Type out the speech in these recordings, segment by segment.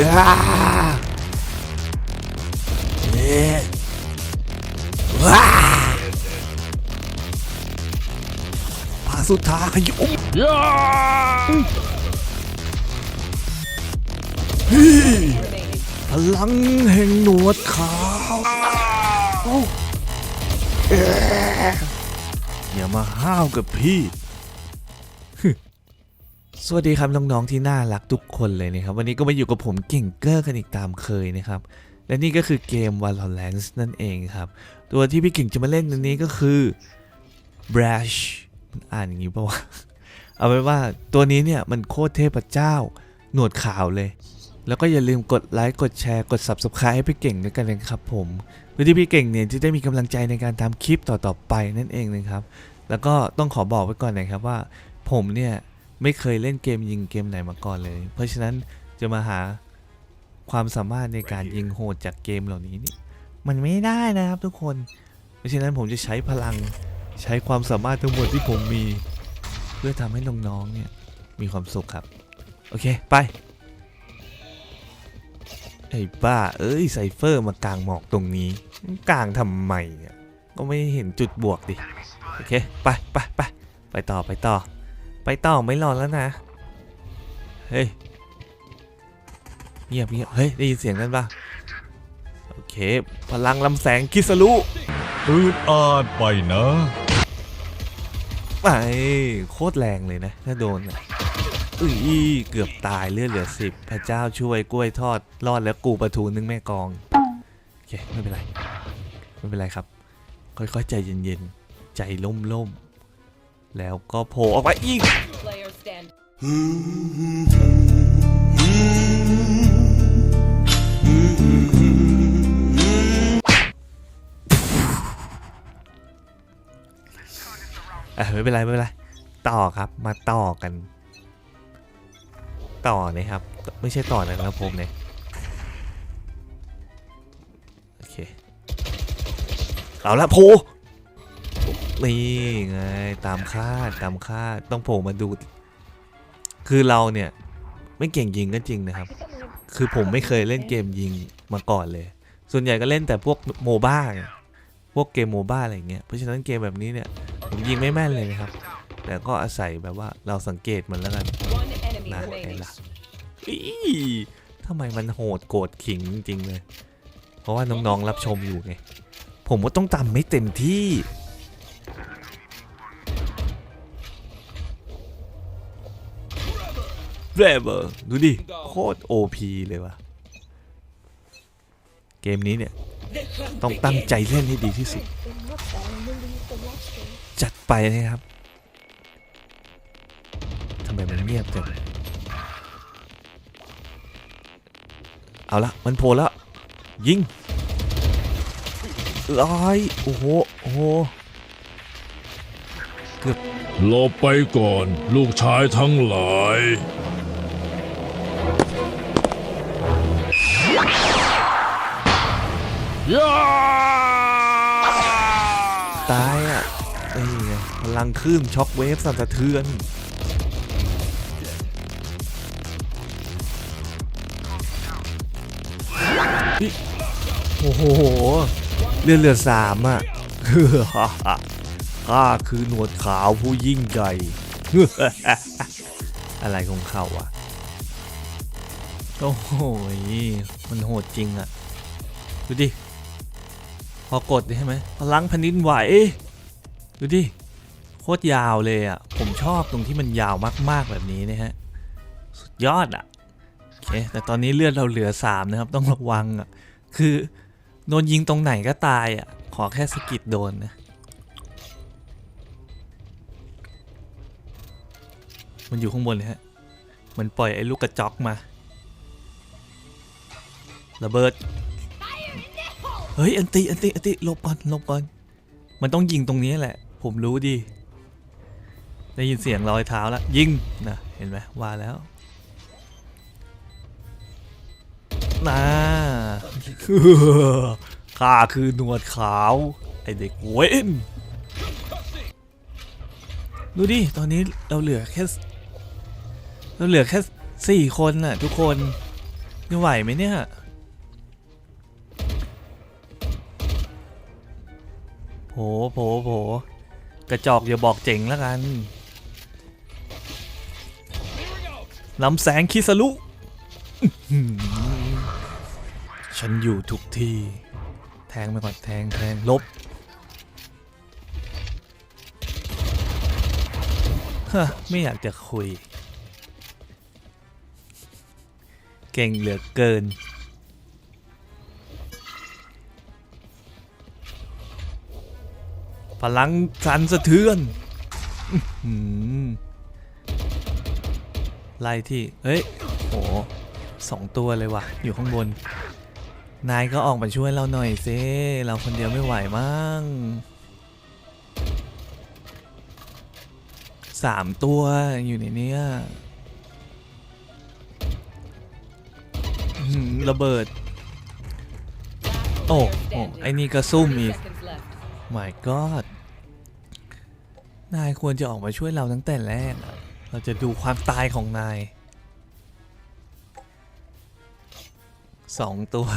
อาเอ๊ะว้าพาสุดท้ายขยุมย่าพลังแห่งหนวดขาวโอ้เอ๊ะอย่ามาห้าวกับพี่ สวัสดีครับน้องๆที่น่ารักทุกคนเลยนะครับวันนี้ก็มาอยู่กับผมเก่งเกอร์กันอีกตามเคยนะครับและนี่ก็คือเกม Valorant นั่นเองครับ ตัวที่พี่เก่งจะมาเล่นในนี้ก็คือ Brash มันอ่านอย่างนี้ปะวะเอาไว้ว่าตัวนี้เนี่ยมันโคตรเทพเจ้า หนวดขาวเลย แล้วก็อย่าลืมกดไลค์กดแชร์กด Subscribe ให้พี่เก่งด้วยกันนะครับผมเพื่อที่พี่เก่งเนี่ยจะได้มีกำลังใจในการทำคลิปต่อๆไปนั่นเองนะครับแล้วก็ต้องขอบอกไว้ก่อนนะครับว่า ผมเนี่ย ไม่เคยเล่นเกมยิงเกมไหนมาก่อนเลย เพราะฉะนั้นจะมาหาความสามารถในการยิงโหดจากเกมเหล่านี้นี่มันไม่ได้นะครับทุกคน เพราะฉะนั้นผมจะใช้พลังใช้ความสามารถทั้งหมดที่ผมมี เพื่อทำให้น้องๆเนี่ยมีความสุขครับ โอเคไปไอ้บ้า เอ้ยไซเฟอร์มากลางหมอกตรงนี้กลางทำไมอะก็ไม่เห็นจุดบวกดิ โอเค ไปไปไปไปต่อไปต่อ ไปต่อไม่รอแล้วนะ เฮ้ย เงียบเงียบเฮ้ย ได้ยินเสียงกันปะโอเค พลังลำแสงคิสรุอืดอาดไปนะไปโคตรแรงเลยนะ ถ้าโดนอะอุ้ยเกือบตายเลือดเหลือสิบพระเจ้าช่วยกล้วยทอด รอดแล้วกูประทูนึงแม่กอง โอเค ไม่เป็นไร ไม่เป็นไรครับ ค่อยๆ ใจเย็นๆ ใจล่มๆ แล้วก็โผล่ออกมาอีก Player stand. อะไม่เป็นไรไม่เป็นไร ต่อครับมาต่อกัน ต่อนะครับ ไม่ใช่ต่อนะครับผมเนี่ยโอเคเอาละโผล่ นี่ไงตามคาดตามคาดต้องโผล่มาดู คือเราเนี่ยไม่เก่งยิงก็จริงนะครับ คือผมไม่เคยเล่นเกมยิงมาก่อนเลย ส่วนใหญ่ก็เล่นแต่พวกโมบ้าไงพวกเกมโมบ้าอะไรเงี้ย เพราะฉะนั้นเกมแบบนี้เนี่ยผมยิงไม่แม่นเลยนะครับ แต่ก็อาศัยแบบว่าเราสังเกตมันแล้วกันนะไง remaining. ล่ะอีทำไมมันโหดโกรธขิงจริงเลย เพราะว่าน้องๆรับชมอยู่ไง ผมก็ต้องทำไม่เต็มที่ เรเบอร์ดูดิ โคตร OP เลยวะเกมนี้เนี่ย ต้องตั้งใจเล่นให้ดีที่สุด จัดไปนะครับทำไมมันเงียบจังเอาละมันโผล่แล้ว ยิงร้อยโอ้โหโอ้โหหลบไปก่อน ลูกชายทั้งหลาย ตายอะนี่ไงพลังคลื่นช็อคเวฟสั่นสะเทือน โอ้โห เลือดเหลือสามอะข้าคือหนวดขาวผู้ยิ่งใหญ่ อะไรของเขาอะ โอ้โห มันโหดจริงอะ ดูดิ พอกดใช่ไหมพลังแผ่นดินไหวดูดิโคตรยาวเลยอะผมชอบตรงที่มันยาวมากๆแบบนี้นะฮะสุดยอดอะโอเคแต่ตอนนี้เลือดเราเหลือ 3 นะครับ ต้องระวังอะคือโดนยิงตรงไหนก็ตายอะขอแค่สะกิดโดนนะมันอยู่ข้างบนเลยฮะมันปล่อยไอ้ลูกกระจอกมาระเบิด เฮ้ยอันติอันติอันติหลบก่อนหลบก่อน มันต้องยิงตรงนี้แหละ ผมรู้ดี ได้ยินเสียงรอยเท้าแล้วยิงนะเห็นไหมว่าแล้วนะข้าคือหนวดขาว ไอเด็กเว้นดูดิ ตอนนี้เราเหลือแค่ เราเหลือแค่สี่คนน่ะ ทุกคนจะไหวไหมเนี่ย โผโผโผกระจอกอย่าบอกเจ๋งแล้วกันลำแสงคิสลุฉันอยู่ทุกที่ แทงไปก่อนแทงแทงลบฮะไม่อยากจะคุย เก่งเหลือเกิน ลังสั่นสะเทือนไล่ที่ เฮ้ย โหสองตัวเลยว่ะ อยู่ข้างบน นายก็ออกมาช่วยเราหน่อยซิเราคนเดียวไม่ไหวมั้งสามตัวอยู่ในเนี้ยระเบิด โอ้โอ้ไอ้นี่ก็ซุ่มอีก my god นายควรจะออกมาช่วยเราตั้งแต่แรกอะเราจะดูความตายของนายสองตัว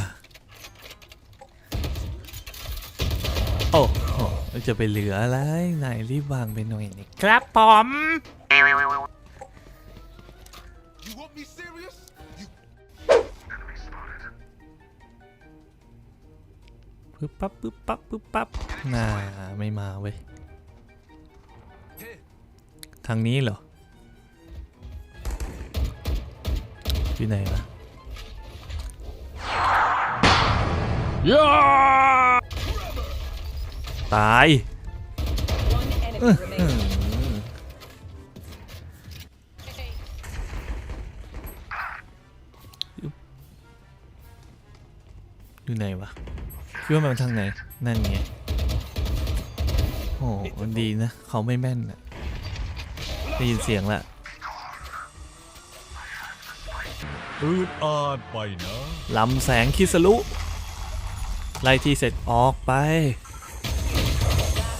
โอ้โหแล้วจะไปเหลืออะไรนายรีบวางไปหน่อยนี่ครับผม You want me serious? You ปึ๊บปั๊บปึ๊บปั๊บปึ๊บปั๊บน่าไม่มาเว้ย ทางนี้เหรอ อยู่ไหนวะย่าตาย One enemy remaining. อยู่ไหนวะคิดว่ามันทางไหน นั่นไง โอ้มันดีนะ เขาไม่แม่นอะ ได้ยินเสียงละอืดอาดไปนะลำแสงคิสลุไล่ที่เสร็จออกไป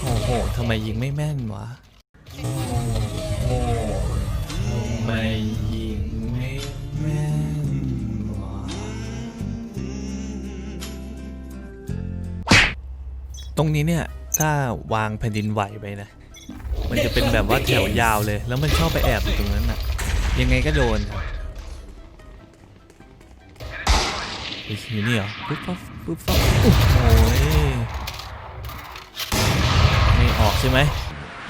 โอ้โหทำไมยิงไม่แม่นวะทำไมยิงไม่แม่นวะตรงนี้เนี่ย ถ้าวางแผ่นดินไหวไปนะ มันจะเป็นแบบว่าแถวยาวเลย แล้วมันชอบไปแอบอยู่ตรงนั้นอะยังไงก็โดนครับเฮ้ยอยู่นี่เหรอปุ๊บปั๊บปุ๊บปั๊บโอ้โหยไม่ออกใช่ไหม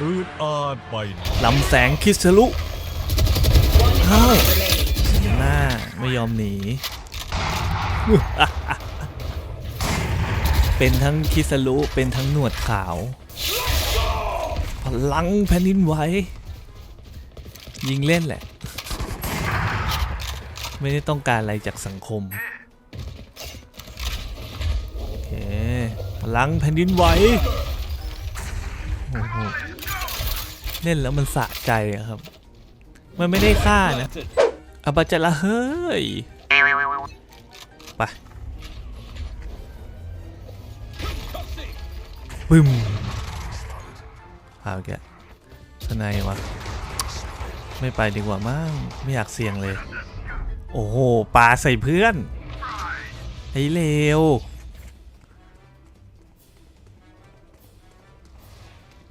อืดอาดไปนะลำแสงคิสลุ One How? enemy remaining. หน้าไม่ยอมหนี เป็นทั้งคิสลุเป็นทั้งหนวดขาวพ ลังแผ่นดินไหวยิงเล่นแหละ ไม่ได้ต้องการอะไรจากสังคมโอเคพลังแผ่นดินไหวโอ้โหเล่นแล้วมันสะใจอะครับ มันไม่ได้ฆ่านะอาบาจาละเฮ้ยไปปึ้ม เอาแกทนายวะ ไม่ไปดีกว่ามั้งไม่อยากเสี่ยงเลย โอ้โหปลาใส่เพื่อน ไอ้เลว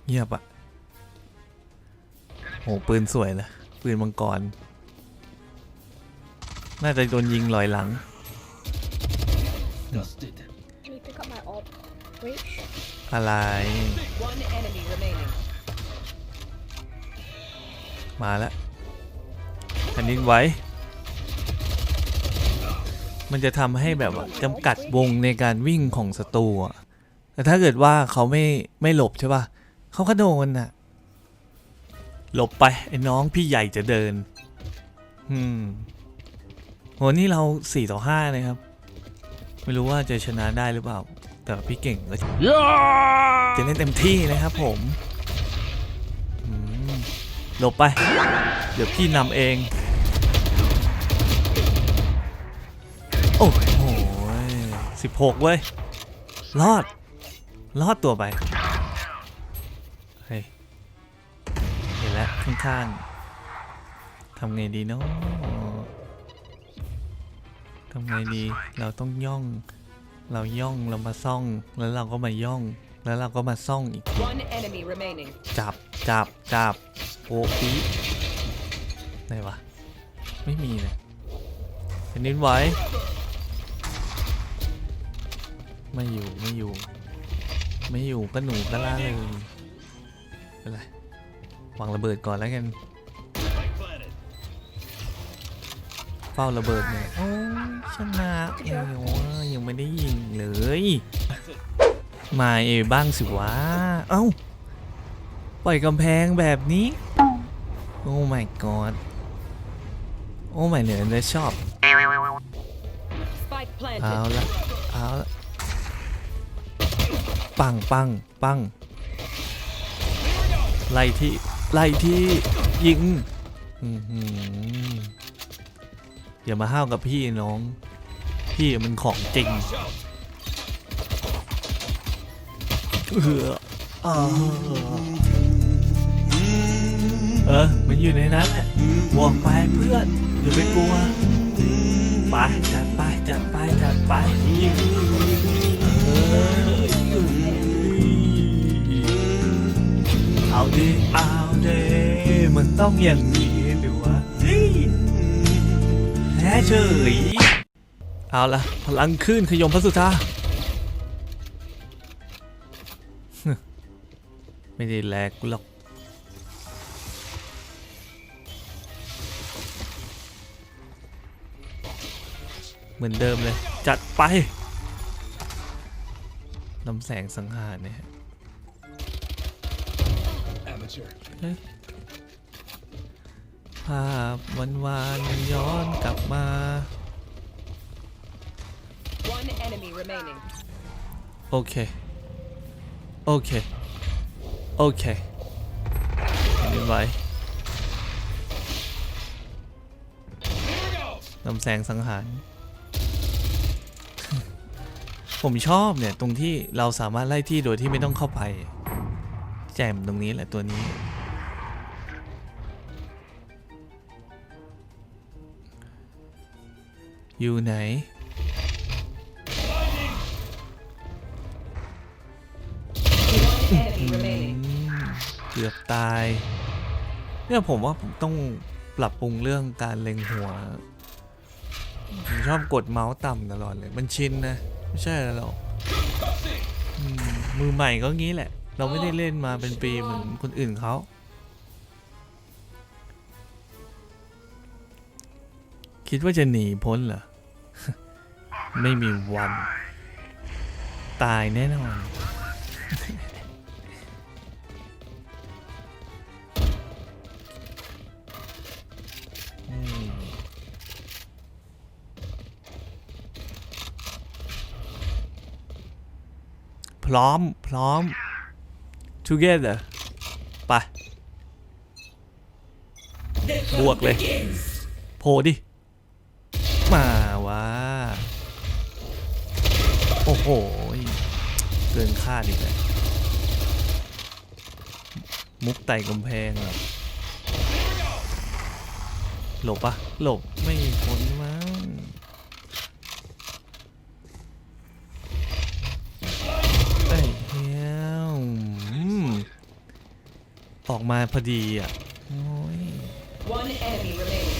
เงียบอะโหปืนสวยนะปืนมังกร น่าจะโดนยิงลอยหลัง Can you pick up my op? Reach? อะไร One enemy remaining. มาแล้วแผ่นดินไหวมันจะทำให้แบบว่าจำกัดวงในการวิ่งของศัตรูอะแต่ถ้าเกิดว่าเขาไม่ไม่หลบใช่ป่ะเขาก็โดนน่ะ หลบไปไอ้น้องพี่ใหญ่จะเดิน อืมโหนี่เราสี่ต่อห้านะครับ ไม่รู้ว่าจะชนะได้หรือเปล่า แต่พี่เก่งก็ย่าจะเล่นเต็มที่นะครับผมอืม หลบไป เดี๋ยวพี่นำเอง โอ้โหสิบหกเว้ย รอด รอดตัวไป เฮ้ย เห็นแล้วข้างๆทำไงดีเนาะทำไงดี เราต้องย่อง เราย่อง เรามาซ่อง แล้วเราก็มาย่อง แล้วเราก็มาซ่องอีกที One enemy remaining. จับ จับ จับ โอ้ปีไหนวะ ไม่มีเลยเป็นนินไหวไม่อยู่ไม่อยู่ ไม่อยู่ก็หนูก็ล่าเลยเป็นไรวางระเบิดก่อนแล้วกันเฝ้าระเบิดเนี่ยโอ้ชนะเอ้ยโอ้ยยังไม่ได้ยิงเลย มาเอบ้างสิวะ เอ้า ปล่อยกำแพงแบบนี้ โอ้ my god โอ้ my เหนือเนื้อชอบ Spike เอา planted. ละเอาละปังปังปังไล่ที่ไล่ที่ยิงอื้อหืออย่ามาห้าวกับพี่น้อง พี่มันของจริงเอออ่า เออ มันอยู่ในนั้นแหละบอกไปเพื่อนอย่าไปกลัว ไปจัดไปจัดไปจัดไปเอ้ยเอาดิเอาเดมันต้องอย่างนี้ดิวะเฮ้ยแพ้เฉยเอาละพลังขึ้นขยมพระสุธาไม่ได้แลกหรอก เหมือนเดิมเลย จัดไปลำแสงสังหารเนี่ยฮะเฮ้ยภาพวันวานๆย้อนกลับมา One enemy remaining. โอเค โอเค โอเคเรียบร้อยลำแสงสังหาร ผมชอบเนี่ยตรงที่เราสามารถไล่ที่โดยที่ไม่ต้องเข้าไป แจมตรงนี้แหละตัวนี้ อยู่ไหนเกือบตาย เนี่ยผมว่าผมต้องปรับปรุงเรื่องการเล็งหัว ผมชอบกดเมาส์ต่ำตลอดเลย มันชินนะ ไม่ใช่แล้วหรอกมือใหม่ก็งี้แหละ เราไม่ได้เล่นมาเป็นปีเหมือนคนอื่นเขาคิดว่าจะหนีพ้นเหรอ ไม่มีวัน ตายแน่นอน ร้อม พร้อม together ไป บวกเลย โผล่ดิ มาว่า โอ้โห เกินคาดอีกแล้วมุกไต่กำแพงเหรอหลบปะหลบไม่พ้นมั้งไอ้เหี้ยวอืมออก มาพอดีอะโอ้ย One enemy remaining.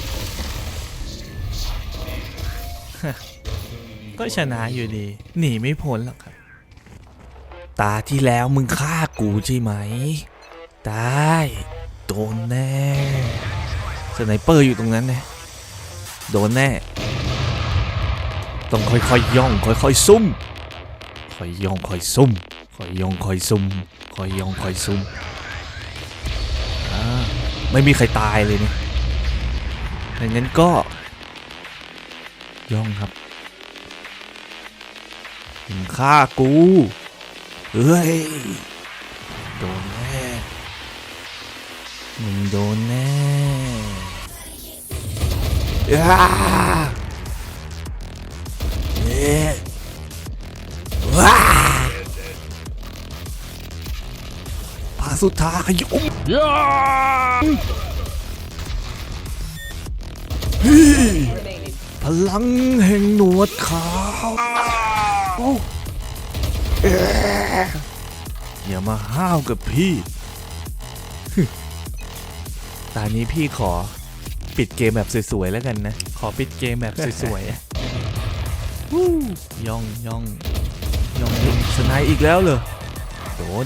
ก็ชนะอยู่ดี หนีไม่พ้นหรอกครับ ตาที่แล้วมึงฆ่ากูใช่ไหม ได้โดนแน่สไนเปอร์อยู่ตรงนั้นนะโดนแน่ ต้องค่อยๆย่อง ค่อยๆซุ่มค่อยย่องค่อยซุ่มค่อยย่องค่อยซุ่มค่อยย่องค่อยซุ่มอ่า ไม่มีใครตายเลยเนี่ยดังนั้นก็ ย่องครับมึงฆ่ากูเฮ้ย โดนแน่มึงโดนแน่อ้าเอ๊ะว้าพาสุดท้ายขยุมย่า พลังแห่งหนวดขาวอย่ามาห้าวกับพี่ ตอนนี้พี่ขอปิดเกมแบบสวยๆแล้วกันนะ ขอปิดเกมแบบสวยๆย่องย่องย่องย่องสไนด์อีกแล้วเหรอโดน